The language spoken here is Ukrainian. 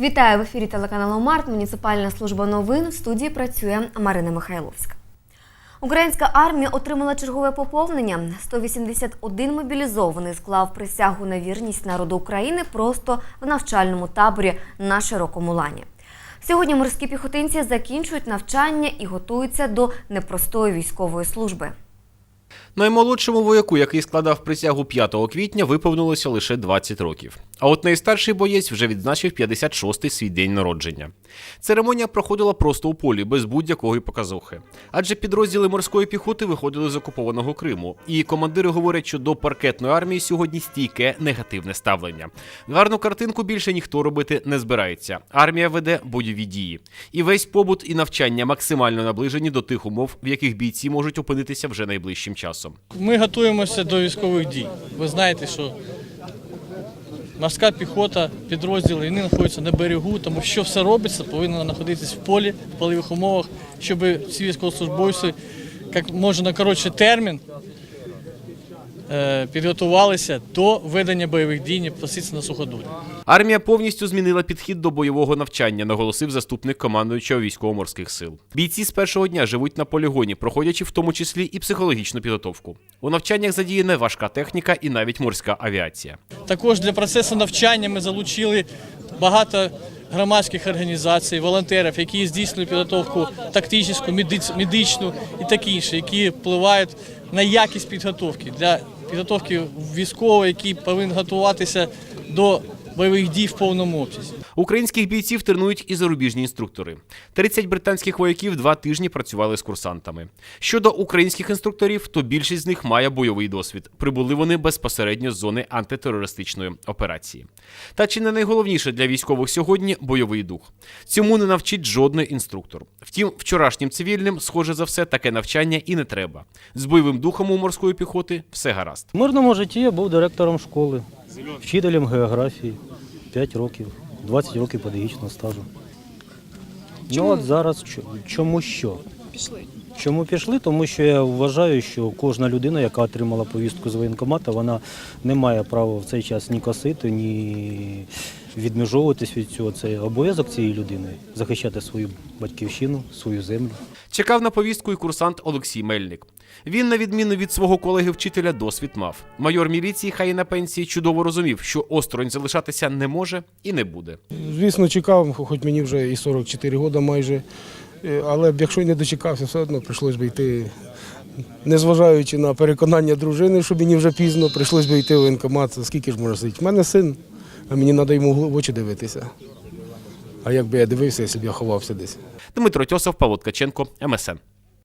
Вітаю в ефірі телеканалу Март. Муніципальна служба новин в студії працює Марина Михайловська. Українська армія отримала чергове поповнення. 181 мобілізований склав присягу на вірність народу України просто в навчальному таборі на широкому лані. Сьогодні морські піхотинці закінчують навчання і готуються до непростої військової служби. Наймолодшому вояку, який складав присягу 5 квітня, виповнилося лише 20 років. А от найстарший боєць вже відзначив 56-й свій день народження. Церемонія проходила просто у полі, без будь-якої показухи. Адже підрозділи морської піхоти виходили з окупованого Криму, і командири говорять, що до паркетної армії сьогодні стійке негативне ставлення. Гарну картинку більше ніхто робити не збирається. Армія веде бойові дії. І весь побут і навчання максимально наближені до тих умов, в яких бійці можуть опинитися вже найближчим часом. Ми готуємося до військових дій. Ви знаєте, що морська піхота, підрозділи вони знаходяться на берегу, тому що все робиться, повинно знаходитись в полі, в полевих умовах, щоб всі військовослужбовці як можна коротше термін е, підготувалися до ведення бойових дій непосредственно на суходолі. Армія повністю змінила підхід до бойового навчання, наголосив заступник командуючого військово-морських сил. Бійці з першого дня живуть на полігоні, проходячи в тому числі і психологічну підготовку. У навчаннях задіяна важка техніка і навіть морська авіація. Також для процесу навчання ми залучили багато громадських організацій, волонтерів, які здійснюють підготовку тактичну, медичну і таке інше, які впливають на якість підготовки для підготовки військового, який повинен готуватися до бойових дій в повному обсязі. Українських бійців тренують і зарубіжні інструктори. 30 британських вояків два тижні працювали з курсантами. Щодо українських інструкторів, то більшість з них має бойовий досвід. Прибули вони безпосередньо з зони антитерористичної операції. Та чи не найголовніше для військових сьогодні бойовий дух? Цьому не навчить жодний інструктор. Втім, вчорашнім цивільним, схоже за все, таке навчання і не треба. З бойовим духом у морської піхоти все гаразд. В мирному житті я був директором школи, вчителем географії 5 років, 20 років педагогічного стажу. Ну от зараз чому що? Пішли. Чому пішли? Тому що я вважаю, що кожна людина, яка отримала повістку з воєнкомата, вона не має права в цей час ні косити, ні відмежовуватись від цього. Це обов'язок цієї людини захищати свою батьківщину, свою землю. Чекав на повістку і курсант Олексій Мельник. Він, на відміну від свого колеги-вчителя, досвід мав. Майор міліції, хай і на пенсії, чудово розумів, що осторонь залишатися не може і не буде. Звісно, чекав, хоч мені вже і 44 роки майже. Е, Але б якщо й не дочекався, все одно прийшлось би йти, незважаючи на переконання дружини, що мені вже пізно, прийшлось би йти в воєнкомат. Скільки ж можна сидіти? У мене син, а мені треба йому в очі дивитися. А як би я дивився, якщо б я ховався десь. Дмитро Тьосов, Павло Ткаченко, МСН.